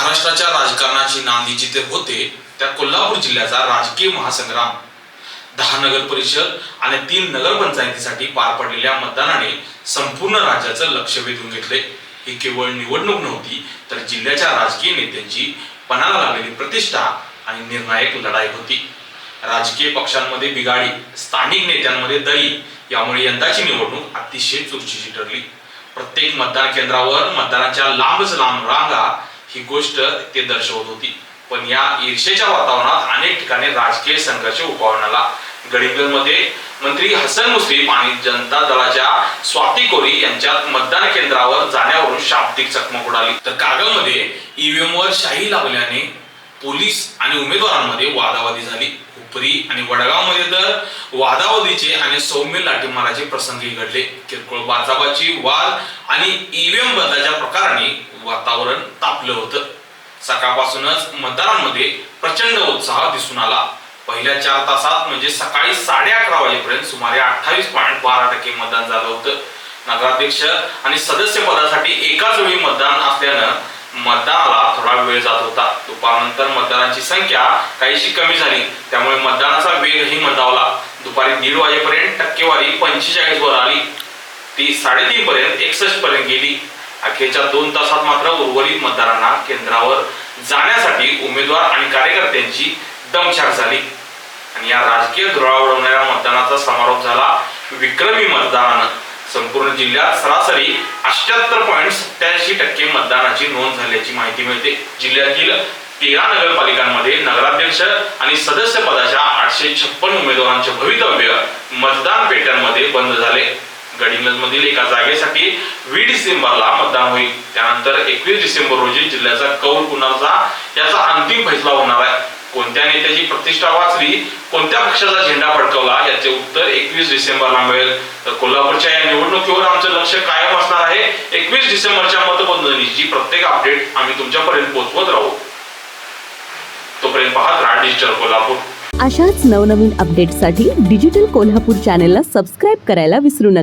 महाराष्ट्राच्या राजकारणाची नांदी जिथे होते त्या कोल्हापूर जिल्ह्याचा राजकीय महासंग्राम दहा नगर परिषद आणि तीन नगरपंचायतीसाठी पार पडलेल्या मतदानाने संपूर्ण राज्याचं लक्ष वेधून घेतले. ही केवळ निवडणूक नव्हती तर जिल्ह्याच्या राजकीय नेत्यांची पणाला लागलेली प्रतिष्ठा आणि निर्णायक लढाई होती. राजकीय पक्षांमध्ये बिघाडी स्थानिक नेत्यांमध्ये दळी यामुळे यंदाची निवडणूक अतिशय चुरशीची ठरली. प्रत्येक मतदान केंद्रावर मतदानाच्या लांबच लांब रांगा ही गोष्ट ते दर्शवत होती. पण या ईर्षेच्या वातावरणात अनेक ठिकाणी राजकीय संघर्ष उभारण्याला गडिंगलमध्ये मंत्री हसन मुस्लिम आणि जनता दलाच्या स्वाती कोरी यांच्यात मतदान केंद्रावर जाण्यावरून शाब्दिक चकमक उडाली. तर कागलमध्ये ईव्हीएम वर शाही लावल्याने पोलीस आणि उमेदवारांमध्ये वादावादी झाली. उपरी आणि वडगावमध्ये तर वादावधीचे आणि सौम्य लाठीमाराचे प्रसंगी घडले किरकोळ बाजाबाची वाद आणि ईव्हीएम बदलाच्या प्रकाराने वातावरण तापलं होतं. सकाळपासूनच मतदारांमध्ये प्रचंड उत्साह दिसून आला. पहिल्या चार तासात म्हणजे सकाळी साडे अकरा वाजेपर्यंत सुमारे अठ्ठावीस पॉईंट बारा टक्के मतदान झालं होतं. नगराध्यक्ष आणि सदस्य पदासाठी एकाच वेळी मतदान असल्यानं मतदानाला थोडा वेळ जात होता. दुपारनंतर मतदारांची संख्या काहीशी कमी झाली. त्यामुळे मतदानाचा वेगही मंदावला. दुपारी दीड वाजेपर्यंत टक्केवारी पंचेचाळीस वर आली. ती साडेतीन पर्यंत एकसष्ट पर्यंत गेली. अखेरच्या दोन तासात मात्र उर्वरित मतदारांना केंद्रावर जाण्यासाठी उमेदवार आणि कार्यकर्त्यांची दमछाक झाली. आणि या राजकीय धुरा उडवणाऱ्या मतदानाचा समारोप झाला विक्रमी मतदानानं. संपूर्ण जिल्ह्यात सरासरी अठ्याहत्तर पॉईंट सत्याऐंशी टक्के मतदानाची नोंद झाल्याची माहिती मिळते. जिल्ह्यातील तेरा नगरपालिकांमध्ये नगराध्यक्ष आणि सदस्य पदाच्या आठशे छप्पन उमेदवारांचे भवितव्य मतदान पेट्यांमध्ये बंद झाले. गडिंग्लज मधील एका जागेसाठी वीस डिसेंबरला मतदान होईल. त्यानंतर एकवीस डिसेंबर रोजी जिल्ह्याचा कौल कुणाचा याचा अंतिम फैसला होणार आहे. कोणत्या नेत्याची प्रतिष्ठा वाचली कोणत्या पक्षाचा झेंडा फडकवला याचे उत्तर एकवीस डिसेंबरला मिळेल. तर कोल्हापूरच्या या निवडणुकीवर आमचं लक्ष कायम असणार आहे. एकवीस डिसेंबरच्या मतमोजणीची प्रत्येक अपडेट आम्ही तुमच्यापर्यंत पोहोचवत राहू. तोपर्यंत पाहत राहा डिजिटल कोल्हापूर. अशाच नवनवीन अपडेट्ससाठी डिजिटल कोल्हापूर चॅनेलला सबस्क्राईब करायला विसरू नका.